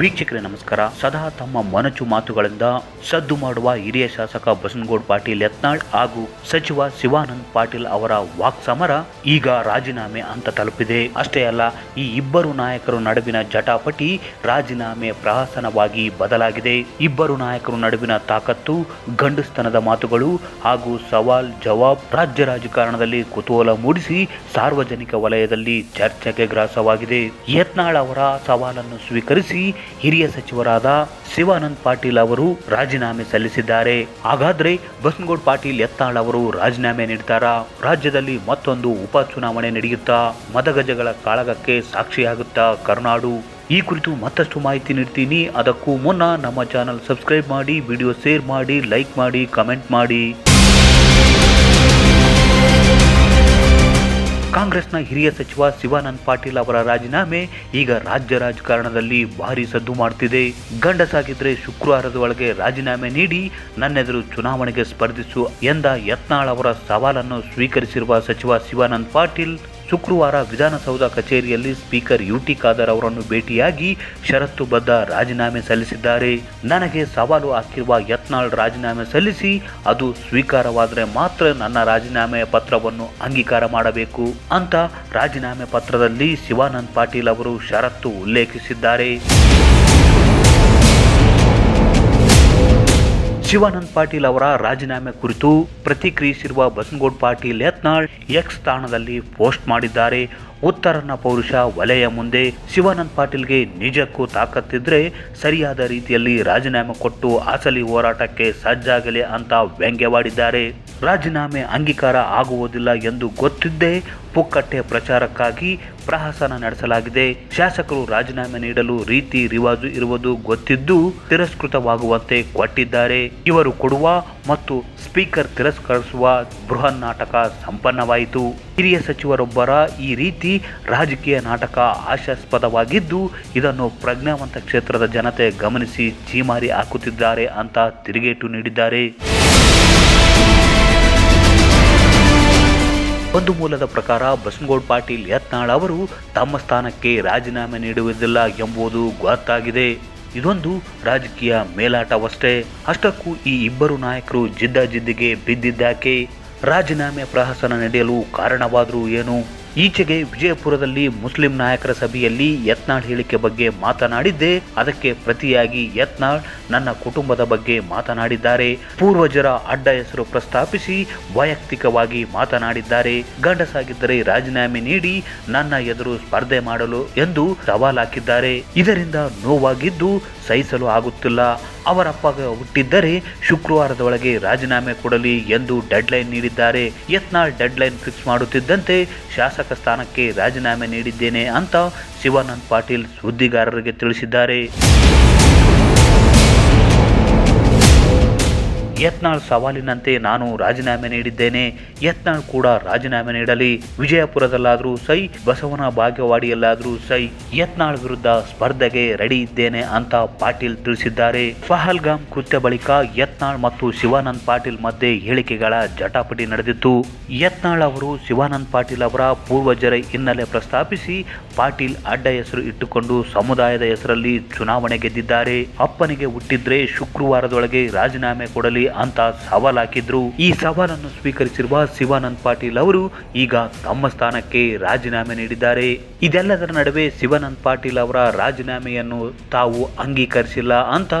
ವೀಕ್ಷಕರೇ, ನಮಸ್ಕಾರ. ಸದಾ ತಮ್ಮ ಮನಚು ಮಾತುಗಳಿಂದ ಸದ್ದು ಮಾಡುವ ಹಿರಿಯ ಶಾಸಕ ಬಸನಗೌಡ ಪಾಟೀಲ್ ಯತ್ನಾಳ್ ಹಾಗೂ ಸಚಿವ ಶಿವಾನಂದ್ ಪಾಟೀಲ್ ಅವರ ವಾಕ್ ಸಮರ ಈಗ ರಾಜೀನಾಮೆ ಅಂತ ತಲುಪಿದೆ. ಅಷ್ಟೇ ಅಲ್ಲ, ಈ ಇಬ್ಬರು ನಾಯಕರು ನಡುವಿನ ಜಟಾಪಟಿ ರಾಜೀನಾಮೆ ಪ್ರಹಸನವಾಗಿ ಬದಲಾಗಿದೆ. ಇಬ್ಬರು ನಾಯಕರು ನಡುವಿನ ತಾಕತ್ತು, ಗಂಡುಸ್ತನದ ಮಾತುಗಳು ಹಾಗೂ ಸವಾಲ್ ಜವಾಬ್ ರಾಜ್ಯ ರಾಜಕಾರಣದಲ್ಲಿ ಕುತೂಹಲ ಮೂಡಿಸಿ ಸಾರ್ವಜನಿಕ ವಲಯದಲ್ಲಿ ಚರ್ಚೆಗೆ ಗ್ರಾಸವಾಗಿದೆ. ಯತ್ನಾಳ್ ಅವರ ಸವಾಲನ್ನು ಸ್ವೀಕರಿಸಿ ಹಿರಿಯ ಸಚಿವರಾದ ಶಿವಾನಂದ್ ಪಾಟೀಲ್ ಅವರು ರಾಜೀನಾಮೆ ಸಲ್ಲಿಸಿದ್ದಾರೆ. ಹಾಗಾದ್ರೆ ಬಸನಗೌಡ ಪಾಟೀಲ್ ಎತ್ತಾಳ್ ಅವರು ರಾಜೀನಾಮೆ ನೀಡ್ತಾರಾ? ರಾಜ್ಯದಲ್ಲಿ ಮತ್ತೊಂದು ಉಪಚುನಾವಣೆ ನಡೆಯುತ್ತಾ? ಮದಗಜಗಳ ಕಾಳಗಕ್ಕೆ ಸಾಕ್ಷಿಯಾಗುತ್ತಾ ಕರ್ನಾಡು? ಈ ಕುರಿತು ಮತ್ತಷ್ಟು ಮಾಹಿತಿ ನೀಡ್ತೀನಿ. ಅದಕ್ಕೂ ಮುನ್ನ ನಮ್ಮ ಚಾನಲ್ ಸಬ್ಸ್ಕ್ರೈಬ್ ಮಾಡಿ, ವಿಡಿಯೋ ಶೇರ್ ಮಾಡಿ, ಲೈಕ್ ಮಾಡಿ, ಕಮೆಂಟ್ ಮಾಡಿ. ಕಾಂಗ್ರೆಸ್ನ ಹಿರಿಯ ಸಚಿವ ಶಿವಾನಂದ್ ಪಾಟೀಲ್ ಅವರ ರಾಜೀನಾಮೆ ಈಗ ರಾಜ್ಯ ರಾಜಕಾರಣದಲ್ಲಿ ಭಾರಿ ಸದ್ದು ಮಾಡ್ತಿದೆ. ಗಂಡಸಾಗಿದ್ರೆ ಶುಕ್ರವಾರದ ಒಳಗೆ ರಾಜೀನಾಮೆ ನೀಡಿ ನನ್ನೆದುರು ಚುನಾವಣೆಗೆ ಸ್ಪರ್ಧಿಸು ಎಂದ ಯತ್ನಾಳ್ ಅವರ ಸವಾಲನ್ನು ಸ್ವೀಕರಿಸಿರುವ ಸಚಿವ ಶಿವಾನಂದ್ ಪಾಟೀಲ್ ಶುಕ್ರವಾರ ವಿಧಾನಸೌಧ ಕಚೇರಿಯಲ್ಲಿ ಸ್ಪೀಕರ್ ಯು ಟಿ ಖಾದರ್ ಅವರನ್ನು ಭೇಟಿಯಾಗಿ ಷರತ್ತುಬದ್ಧ ರಾಜೀನಾಮೆ ಸಲ್ಲಿಸಿದ್ದಾರೆ. ನನಗೆ ಸವಾಲು ಹಾಕಿರುವ ಯತ್ನಾಳ್ ರಾಜೀನಾಮೆ ಸಲ್ಲಿಸಿ, ಅದು ಸ್ವೀಕಾರವಾದರೆ ಮಾತ್ರ ನನ್ನ ರಾಜೀನಾಮೆಯ ಪತ್ರವನ್ನು ಅಂಗೀಕಾರ ಮಾಡಬೇಕು ಅಂತ ರಾಜೀನಾಮೆ ಪತ್ರದಲ್ಲಿ ಶಿವಾನಂದ್ ಪಾಟೀಲ್ ಅವರು ಷರತ್ತು ಉಲ್ಲೇಖಿಸಿದ್ದಾರೆ. ಶಿವಾನಂದ್ ಪಾಟೀಲ್ ಅವರ ರಾಜೀನಾಮೆ ಕುರಿತು ಪ್ರತಿಕ್ರಿಯಿಸಿರುವ ಬಸನಗೌಡ ಪಾಟೀಲ್ ಯತ್ನಾಳ್ ಎಕ್ಸ್ ತಾಣದಲ್ಲಿ ಪೋಸ್ಟ್ ಮಾಡಿದ್ದಾರೆ. ಉತ್ತರನ ಪೌರುಷ ವಲಯ ಮುಂದೆ ಶಿವಾನಂದ್ ಪಾಟೀಲ್ಗೆ ನಿಜಕ್ಕೂ ತಾಕತ್ತಿದ್ರೆ ಸರಿಯಾದ ರೀತಿಯಲ್ಲಿ ರಾಜೀನಾಮೆ ಕೊಟ್ಟು ಅಸಲಿ ಹೋರಾಟಕ್ಕೆ ಸಜ್ಜಾಗಲಿ ಅಂತ ವ್ಯಂಗ್ಯವಾಡಿದ್ದಾರೆ. ರಾಜೀನಾಮೆ ಅಂಗೀಕಾರ ಆಗುವುದಿಲ್ಲ ಎಂದು ಗೊತ್ತಿದ್ದೇ ಪುಕ್ಕಟ್ಟೆ ಪ್ರಚಾರಕ್ಕಾಗಿ ಪ್ರಹಸನ ನಡೆಸಲಾಗಿದೆ. ಶಾಸಕರು ರಾಜೀನಾಮೆ ನೀಡಲು ರೀತಿ ರಿವಾಜು ಇರುವುದು ಗೊತ್ತಿದ್ದು ತಿರಸ್ಕೃತವಾಗುವಂತೆ ಕೊಟ್ಟಿದ್ದಾರೆ. ಇವರು ಕೊಡುವ ಮತ್ತು ಸ್ಪೀಕರ್ ತಿರಸ್ಕರಿಸುವ ಬೃಹನ್ ನಾಟಕ ಸಂಪನ್ನವಾಯಿತು. ಹಿರಿಯ ಸಚಿವರೊಬ್ಬರ ಈ ರೀತಿ ರಾಜಕೀಯ ನಾಟಕ ಆಶಾಸ್ಪದವಾಗಿದ್ದು ಇದನ್ನು ಪ್ರಜ್ಞಾವಂತ ಕ್ಷೇತ್ರದ ಜನತೆ ಗಮನಿಸಿ ಚೀಮಾರಿ ಹಾಕುತ್ತಿದ್ದಾರೆ ಅಂತ ತಿರುಗೇಟು ನೀಡಿದ್ದಾರೆ. ಒಂದು ಮೂಲದ ಪ್ರಕಾರ ಬಸನಗೌಡ ಪಾಟೀಲ್ ಯತ್ನಾಳ್ ಅವರು ತಮ್ಮ ಸ್ಥಾನಕ್ಕೆ ರಾಜೀನಾಮೆ ನೀಡುವುದಿಲ್ಲ ಎಂಬುದು ಗೊತ್ತಾಗಿದೆ. ಇದೊಂದು ರಾಜಕೀಯ ಮೇಲಾಟವಷ್ಟೇ. ಅಷ್ಟಕ್ಕೂ ಈ ಇಬ್ಬರು ನಾಯಕರು ಜಿದ್ದಾಜಿದ್ದಿಗೆ ಬಿದ್ದಿದ್ದಾಕೆ? ರಾಜೀನಾಮೆ ಪ್ರಹಸನ ನಡೆಯಲು ಕಾರಣವಾದರೂ ಏನು? ಈಚೆಗೆ ವಿಜಯಪುರದಲ್ಲಿ ಮುಸ್ಲಿಂ ನಾಯಕರ ಸಭೆಯಲ್ಲಿ ಯತ್ನಾಳ್ ಹೇಳಿಕೆ ಬಗ್ಗೆ ಮಾತನಾಡಿದ್ದೆ. ಅದಕ್ಕೆ ಪ್ರತಿಯಾಗಿ ಯತ್ನಾಳ್ ನನ್ನ ಕುಟುಂಬದ ಬಗ್ಗೆ ಮಾತನಾಡಿದ್ದಾರೆ. ಪೂರ್ವಜರ ಅಡ್ಡ ಹೆಸರು ಪ್ರಸ್ತಾಪಿಸಿ ವೈಯಕ್ತಿಕವಾಗಿ ಮಾತನಾಡಿದ್ದಾರೆ. ಗಂಡಸಾಗಿದ್ದರೆ ರಾಜೀನಾಮೆ ನೀಡಿ ನನ್ನ ಎದುರು ಸ್ಪರ್ಧೆ ಮಾಡಲು ಎಂದು ಸವಾಲ್ ಹಾಕಿದ್ದಾರೆ ಇದರಿಂದ ನೋವಾಗಿದ್ದು ಸಹಿಸಲು ಆಗುತ್ತಿಲ್ಲ. ಅವರಪ್ಪ ಹುಟ್ಟಿದ್ದರೆ ಶುಕ್ರವಾರದೊಳಗೆ ರಾಜೀನಾಮೆ ಕೊಡಲಿ ಎಂದು ಡೆಡ್ಲೈನ್ ನೀಡಿದ್ದಾರೆ. ಯತ್ನಾಳ್ ಡೆಡ್ಲೈನ್ ಫಿಕ್ಸ್ ಮಾಡುತ್ತಿದ್ದಂತೆ ಶಾಸಕ ಸ್ಥಾನಕ್ಕೆ ರಾಜೀನಾಮೆ ನೀಡಿದ್ದೇನೆ ಅಂತ ಶಿವಾನಂದ್ ಪಾಟೀಲ್ ಸುದ್ದಿಗಾರರಿಗೆ ತಿಳಿಸಿದ್ದಾರೆ. ಯತ್ನಾಳ್ ಸವಾಲಿನಂತೆ ನಾನು ರಾಜೀನಾಮೆ ನೀಡಿದ್ದೇನೆ. ಯತ್ನಾಳ್ ಕೂಡ ರಾಜೀನಾಮೆ ನೀಡಲಿ. ವಿಜಯಪುರದಲ್ಲಾದರೂ ಸೈ, ಬಸವನ ಭಾಗ್ಯವಾಡಿಯಲ್ಲಾದರೂ ಸೈ, ಯತ್ನಾಳ್ ವಿರುದ್ಧ ಸ್ಪರ್ಧೆಗೆ ರೆಡಿ ಇದ್ದೇನೆ ಅಂತ ಪಾಟೀಲ್ ತಿಳಿಸಿದ್ದಾರೆ. ಪಹಲ್ಗಾಮ್ ಕೃತ್ಯ ಬಳಿಕ ಯತ್ನಾಳ್ ಮತ್ತು ಶಿವಾನಂದ್ ಪಾಟೀಲ್ ಮಧ್ಯೆ ಹೇಳಿಕೆಗಳ ಜಟಾಪಟಿ ನಡೆದಿತ್ತು. ಯತ್ನಾಳ್ ಅವರು ಶಿವಾನಂದ್ ಪಾಟೀಲ್ ಅವರ ಪೂರ್ವಜರ ಹಿನ್ನೆಲೆ ಪ್ರಸ್ತಾಪಿಸಿ ಪಾಟೀಲ್ ಅಡ್ಡ ಹೆಸರು ಇಟ್ಟುಕೊಂಡು ಸಮುದಾಯದ ಹೆಸರಲ್ಲಿ ಚುನಾವಣೆ ಗೆದ್ದಿದ್ದಾರೆ. ಅಪ್ಪನಿಗೆ ಹುಟ್ಟಿದ್ರೆ ಶುಕ್ರವಾರದೊಳಗೆ ರಾಜೀನಾಮೆ ಕೊಡಲಿ ಅಂತ ಸವಾಲಾಕಿದ್ರು ಈ ಸವಾಲನ್ನು ಸ್ವೀಕರಿಸಿರುವ ಶಿವಾನಂದ್ ಪಾಟೀಲ್ ಅವರು ಈಗ ತಮ್ಮ ಸ್ಥಾನಕ್ಕೆ ರಾಜೀನಾಮೆ ನೀಡಿದ್ದಾರೆ. ಇದೆಲ್ಲದರ ನಡುವೆ ಶಿವಾನಂದ್ ಪಾಟೀಲ್ ಅವರ ರಾಜೀನಾಮೆಯನ್ನು ತಾವು ಅಂಗೀಕರಿಸಿಲ್ಲ ಅಂತ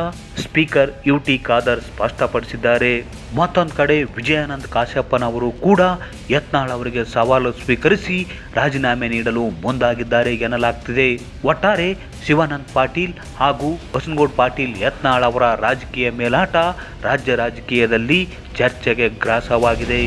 ಸ್ಪೀಕರ್ ಯು ಟಿ ಖಾದರ್ ಸ್ಪಷ್ಟಪಡಿಸಿದ್ದಾರೆ. ಮತ್ತೊಂದು ಕಡೆ ವಿಜಯಾನಂದ್ ಕಾಶ್ಯಪ್ಪನವರು ಕೂಡ ಯತ್ನಾಳ್ ಅವರಿಗೆ ಸವಾಲು ಸ್ವೀಕರಿಸಿ ರಾಜೀನಾಮೆ ನೀಡಲು ಮುಂದಾಗಿದ್ದಾರೆ ಎನ್ನಲಾಗ್ತಿದೆ. ಒಟ್ಟಾರೆ ಶಿವಾನಂದ್ ಪಾಟೀಲ್ ಹಾಗೂ ಬಸನಗೌಡ ಪಾಟೀಲ್ ಯತ್ನಾಳ್ ಅವರ ರಾಜಕೀಯ ಮೇಲಾಟ ರಾಜ್ಯ ರಾಜಕೀಯದಲ್ಲಿ ಚರ್ಚೆಗೆ ಗ್ರಾಸವಾಗಿದೆ.